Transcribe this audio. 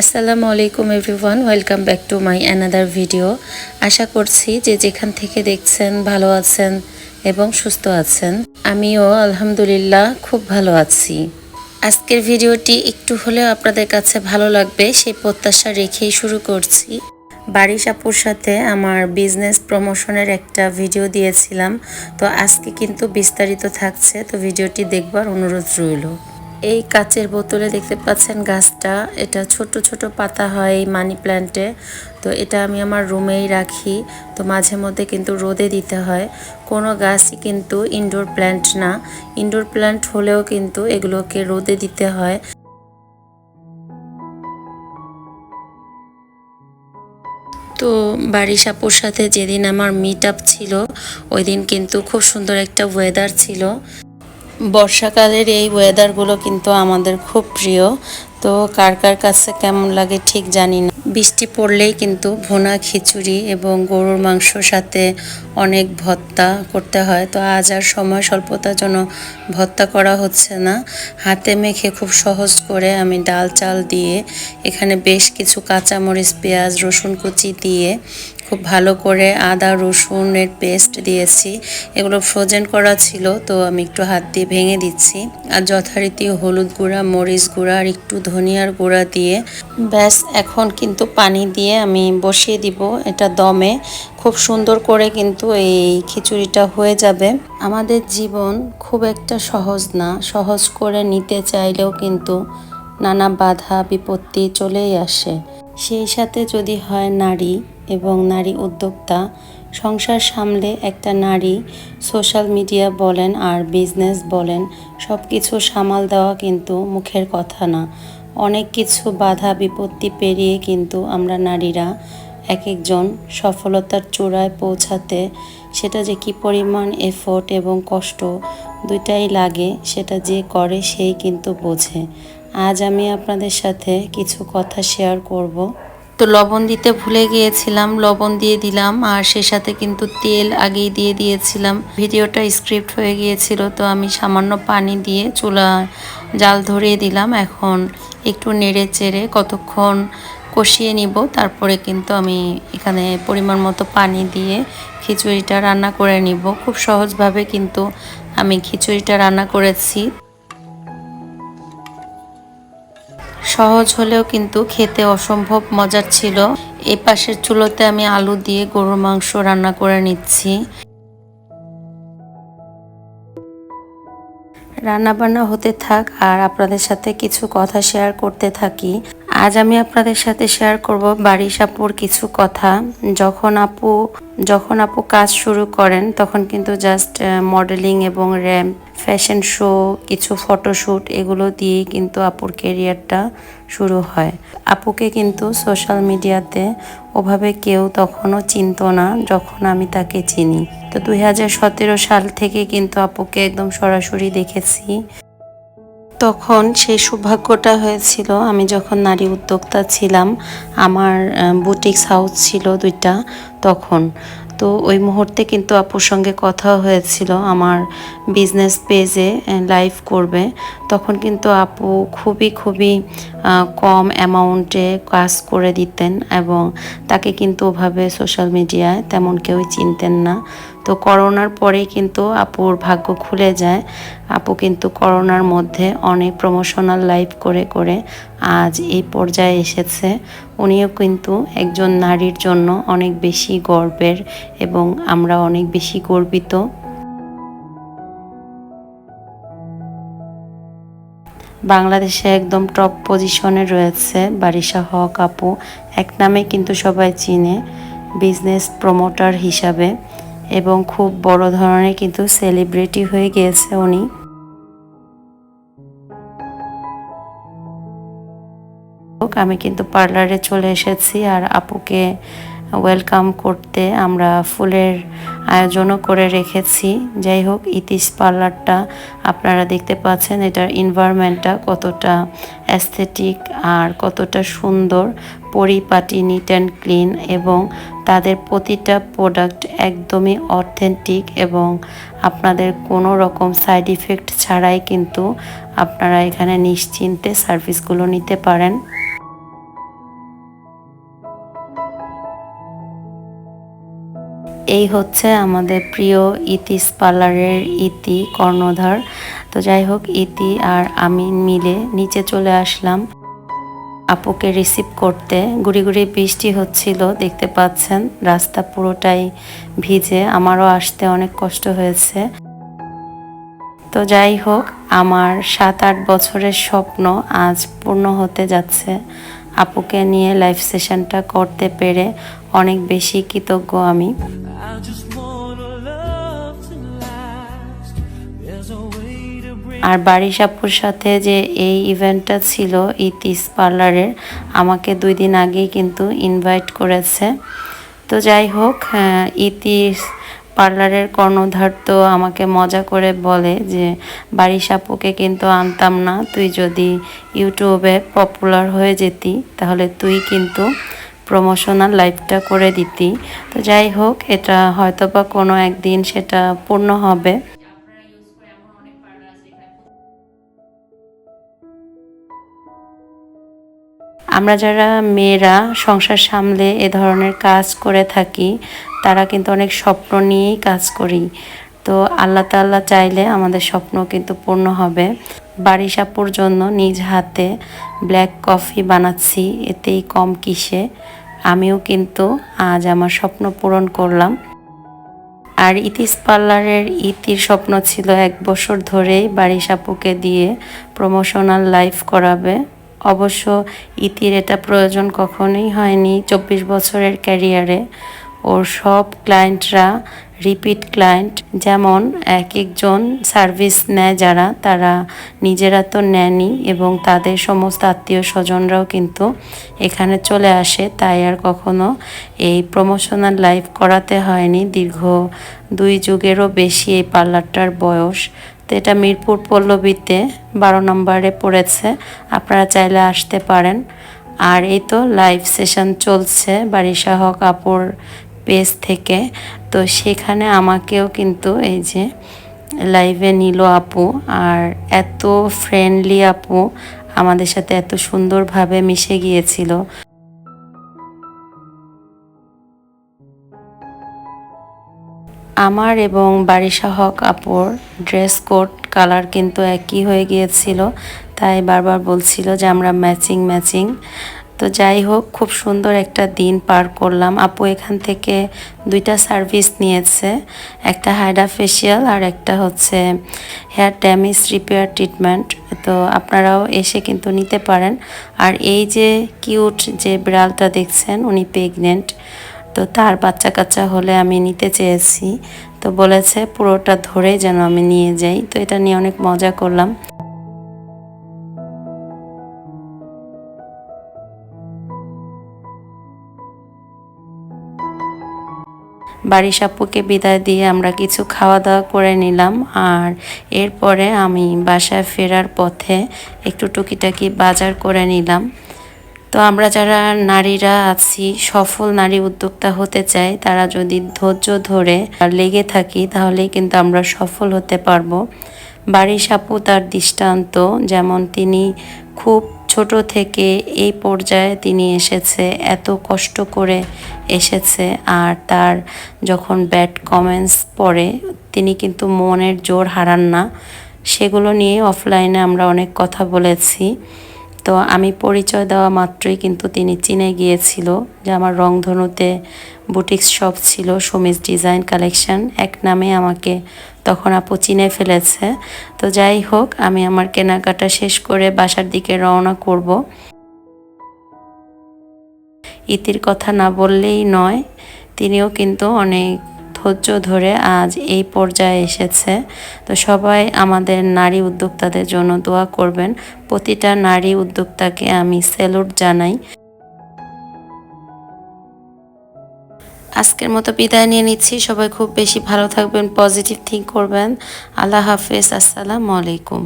আসসালামু আলাইকুম everyone, welcome back to my another video. আশা করছি যে যেখান থেকে দেখছেন ভালো আছেন এবং সুস্থ আছেন। আমিও আলহামদুলিল্লাহ খুব ভালো আছি। আজকের ভিডিওটি একটু হলেও আপনাদের কাছে ভালো লাগবে, সেই প্রত্যাশা রেখেই শুরু করছি। বারিশ আপুর সাথে আমার বিজনেস প্রমোশনের একটা ভিডিও দিয়েছিলাম, তো আজকে কিন্তু বিস্তারিত থাকছে, তো ভিডিওটি দেখবার অনুরোধ রইল। এই কাচের বোতলে দেখতে পাচ্ছেন গাছটা। এটা ছোট ছোট পাতা হয় এই মানি প্ল্যান্টে। তো এটা আমি আমার রুমেই রাখি। তো মাঝে মধ্যে কিন্তু রোদে দিতে হয়। কোনো গাছই কিন্তু ইনডোর প্ল্যান্ট না। ইনডোর প্ল্যান্ট হলেও কিন্তু এগুলোকে রোদে দিতে হয়। তো বাড়ি সাপুর সাথে যেদিন আমার মিট আপ ছিল ওই দিন কিন্তু খুব সুন্দর একটা ওয়েদার ছিল। বর্ষাকালের এই ওয়েদারগুলো কিন্তু আমাদের খুব প্রিয়। তো কার কার কাছে কেমন লাগে ঠিক জানি না। বৃষ্টি পড়লেই কিন্তু ভোনা খিচুড়ি এবং গরুর মাংসর সাথে অনেক ভর্তা করতে হয়। তো আজ আর সময় স্বল্পতার জন্য ভর্তা করা হচ্ছে না। হাতে মেখে খুব সহজ করে আমি ডাল চাল দিয়ে এখানে বেশ কিছু কাঁচামরিচ, পেঁয়াজ, রসুন কুচি দিয়ে খুব ভালো করে আদা রসুনের পেস্ট দিয়েছি। এগুলো ফ্রোজেন করা ছিল, তো আমি একটু হাত দিয়ে ভেঙে দিচ্ছি। আর যথারীতি হলুদ গুঁড়া, মরিচ গুঁড়া আর একটু ধনিয়ার গুঁড়া দিয়ে ব্যাস, এখন কিন্তু পানি দিয়ে আমি বসিয়ে দিব এটা দমে। খুব সুন্দর করে কিন্তু এই খিচুড়িটা হয়ে যাবে। আমাদের জীবন খুব একটা সহজ না, সহজ করে নিতে চাইলেও কিন্তু নানা বাধা, বিপত্তি চলেই আসে। সেই সাথে যদি হয় নারী এবং নারী উদ্যোক্তা। সংসার সামলে একটা নারী সোশ্যাল মিডিয়া বলেন আর বিজনেস বলেন সব কিছু সামাল দেওয়া কিন্তু মুখের কথা না। অনেক কিছু বাধা বিপত্তি পেরিয়ে কিন্তু আমরা নারীরা এক একজন সফলতার চূড়ায় পৌঁছাতে সেটা যে কি পরিমাণ এফোর্ট এবং কষ্ট দুইটাই লাগে সেটা যে করে সেই কিন্তু বোঝে। আজ আমি আপনাদের সাথে কিছু কথা শেয়ার করব। তো লবণ দিতে ভুলে গিয়েছিলাম, লবণ দিয়ে দিলাম, আর সে সাথে কিন্তু তেল আগেই দিয়ে দিয়েছিলাম। ভিডিওটা স্ক্রিপ্ট হয়ে গিয়েছিল, তো আমি সামান্য পানি দিয়ে চুলা, জাল ধরিয়ে দিলাম। এখন একটু নেড়ে চেড়ে কতক্ষণ কষিয়ে নিব, তারপরে কিন্তু আমি এখানে পরিমাণ মতো পানি দিয়ে খিচুড়িটা রান্না করে নিব। খুব সহজভাবে কিন্তু আমি খিচুড়িটা রান্না করেছি। সহজ হলেও কিন্তু খেতে অসম্ভব মজার ছিল। এই পাশের চুলোতে আমি আলু দিয়ে গরুর মাংস রান্না করে নিচ্ছি। রান্না বান্না হতে থাক আর আপনাদের সাথে কিছু কথা শেয়ার করতে থাকি। আজ আমি আপনাদের সাথে শেয়ার করব বারিশ আপুর কিছু কথা। যখন আপু যখন আপু কাজ শুরু করেন, তখন কিন্তু জাস্ট মডেলিং এবং র্যাম্প ফ্যাশন শো কিছু ফটোশ্যুট এগুলো দিয়ে কিন্তু আপুর কেরিয়ারটা শুরু হয়। আপুকে কিন্তু সোশ্যাল মিডিয়াতে ওভাবে কেউ তখনও চিনত না যখন আমি তাকে চিনি। তো দুই হাজার সতেরো সাল থেকে কিন্তু আপুকে একদম সরাসরি দেখেছি। তখন সেই সৌভাগ্যটা হয়েছিল, আমি যখন নারী উদ্যোক্তা ছিলাম, আমার বুটিক্স হাউস ছিল দুইটা, তখন। তো ওই মুহূর্তে কিন্তু আপুর সঙ্গে কথা হয়েছিল আমার বিজনেস পেজে লাইভ করবে। তখন কিন্তু আপু খুবই খুবই কম অ্যামাউন্টে কাজ করে দিতেন এবং তাকে কিন্তু ওভাবে সোশ্যাল মিডিয়ায় তেমন কেউই চিনতেন না। তো করোনার পরেই কিন্তু আপুর ভাগ্য খুলে যায়। আপু কিন্তু করোনার মধ্যে অনেক প্রমোশনাল লাইভ করে করে আজ এই পর্যায়ে এসেছে। উনিও কিন্তু একজন নারীর জন্য অনেক বেশি গর্বের এবং আমরা অনেক বেশি গর্বিত। বাংলাদেশে একদম টপ পজিশনে রয়েছে বারিশা হক আপু। এক নামে কিন্তু সবাই চিনে। বিজনেস প্রমোটার হিসাবে। এবং খুব বড় ধরনের কিন্তু সেলিব্রিটি হয়ে গিয়েছে উনি। আমি কিন্তু পার্লারে চলে এসেছি আর আপুকে ওয়েলকাম করতে আমরা ফুলের আয়োজনও করে রেখেছি। যাই হোক ইতিস পার্লারটা আপনারা দেখতে পাচ্ছেন, এটার ইনভারমেন্টটা কতটা অ্যাস্থেটিক আর কতটা সুন্দর, পরিপাটি নিট অ্যান্ড ক্লিন এবং তাদের প্রতিটা প্রোডাক্ট একদমই অথেন্টিক এবং আপনাদের কোনো রকম সাইড ইফেক্ট ছাড়াই কিন্তু আপনারা এখানে নিশ্চিন্তে সার্ভিসগুলো নিতে পারেন। এই হচ্ছে আমাদের প্রিয় ইতিস পার্লারের ইতি কর্ণধার। তো যাই হোক, ইতি আর আমি মিলে নিচে চলে আসলাম। আপুকে রিসিভ করতে। গুড়ি গুড়ি বৃষ্টি হচ্ছিল, দেখতে পাচ্ছেন, রাস্তা পুরোটাই ভিজে, আমারও আসতে অনেক কষ্ট হয়েছে। তো যাই হোক, আমার সাত আট বছরের স্বপ্ন আজ পূর্ণ হতে যাচ্ছে। আপুকে নিয়ে লাইভ সেশনটা করতে পেরে অনেক বেশি কৃতজ্ঞ আমি। আর বারিশ সাপুর সাথে যে এই ইভেন্টটা ছিল ইতিস পার্লারের আমাকে দুই দিন আগেই কিন্তু ইনভাইট করেছে। তো যাই হোক আহ, ইতিস পার্লারের কর্ণধার তো আমাকে মজা করে বলে যে বারিশ সাপুকে কিন্তু আনতাম না তুই যদি ইউটিউবে পপুলার হয়ে যেতি তাহলে তুই কিন্তু প্রমোশনাল লাইফটা করে দিতি। তো যাই হোক এটা হয়তোবা কোনো একদিন সেটা পূর্ণ হবে। আমরা যারা মেয়েরা সংসার সামলে এ ধরনের কাজ করে থাকি, তারা কিন্তু অনেক স্বপ্ন নিয়েই কাজ করি। তো আল্লাহ তাল্লাহ চাইলে আমাদের স্বপ্ন কিন্তু পূর্ণ হবে। বাড়ি সাপুর জন্য নিজ হাতে ব্ল্যাক কফি বানাচ্ছি, এতেই কম কিসে। আমিও কিন্তু আজ আমার স্বপ্ন পূরণ করলাম। আর ইতিস পার্লারের ইতির স্বপ্ন ছিল এক বছর ধরেই বাড়ি সাপুকে দিয়ে প্রমোশনাল লাইফ করাবে। অবশ্য ইতির এটা প্রয়োজন কখনোই হয়নি। চব্বিশ বছরের ক্যারিয়ারে ওর সব ক্লায়েন্টরা, রিপিট ক্লায়েন্ট যেমন এক একজন সার্ভিস নেয় যারা, তারা নিজেরা তো নেয়নি এবং তাদের সমস্ত আত্মীয় স্বজনরাও কিন্তু এখানে চলে আসে। তাই আর কখনো এই প্রমোশনাল লাইফ করাতে হয়নি। দীর্ঘ দুই যুগেরও বেশি এই পার্লারটার বয়স। তো এটা মিরপুর পল্লবীতে বারো নম্বরে পড়েছে, আপনারা চাইলে আসতে পারেন। আর এই তো লাইভ সেশন চলছে বারিশাহ কাপড় পেজ থেকে। তো সেখানে আমাকেও কিন্তু এই যে লাইভে নিল আপু, আর এত ফ্রেন্ডলি আপু আমাদের সাথে এত সুন্দরভাবে মিশে গিয়েছিল। আমার এবং বারিশা হক আপুর ড্রেস কোড কালার কিন্তু একই হয়ে গিয়েছিল। তাই বারবার বলছিল যে আমরা ম্যাচিং ম্যাচিং তো যাই হোক, খুব সুন্দর একটা দিন পার করলাম। আপু এখান থেকে দুইটা সার্ভিস নিয়েছে। একটা হাইডা ফেসিয়াল আর একটা হচ্ছে হেয়ার ড্যামেজ রিপেয়ার ট্রিটমেন্ট তো আপনারাও এসে কিন্তু নিতে পারেন। আর এই যে কিউট যে বিড়ালটা দেখছেন, উনি প্রেগনেন্ট তো তার বাচ্চা কাচ্চা হলে আমি নিতে চেয়েছি। তো বলেছে, পুরোটা ধরে যেন আমি নিয়ে যাই। তো এটা নিয়ে অনেক মজা করলাম। বাড়ি সাপুকে বিদায় দিয়ে আমরা কিছু খাওয়া দাওয়া করে নিলাম। আর এরপরে আমি বাসায় ফেরার পথে একটু টুকিটাকি বাজার করে নিলাম। তো আমরা যারা নারীরা আছি, সফল নারী উদ্যোক্তা হতে চাই, তারা যদি ধৈর্য ধরে লেগে থাকি, তাহলেই কিন্তু আমরা সফল হতে পারব। বাড়ি সাপু তার দৃষ্টান্ত, যেমন তিনি খুব ছোট থেকে এই পর্যায়ে তিনি এসেছে, এত কষ্ট করে এসেছে, আর তার যখন ব্যাড কমেন্টস পড়ে, তিনি কিন্তু মনের জোর হারান না। সেগুলো নিয়ে অফলাইনে আমরা অনেক কথা বলেছি। তো আমি পরিচয় দেওয়া মাত্রই কিন্তু তিনি চিনে গিয়েছিল, যে আমার রংধনুতে বুটিক্স শপ ছিল সমিজ ডিজাইন কালেকশন। এক নামে আমাকে তখন আপু চিনে ফেলেছে। তো যাই হোক, আমি আমার কেনাকাটা শেষ করে বাসার দিকে রওনা করব। ইতির কথা না বললেই নয়, তিনিও কিন্তু অনেক ধৈর্য ধরে আজ এই পর্যায়ে এসেছে। তো সবাই আমাদের নারী উদ্যোক্তাদের জন্য দোয়া করবেন। প্রতিটা নারী উদ্যোক্তাকে আমি স্যালুট জানাই। আজকের মতো বিদায় নিয়ে নিচ্ছি। সবাই খুব বেশি ভালো থাকবেন, পজিটিভ থিঙ্ক করবেন। আল্লাহ হাফেজ, আসসালামু আলাইকুম।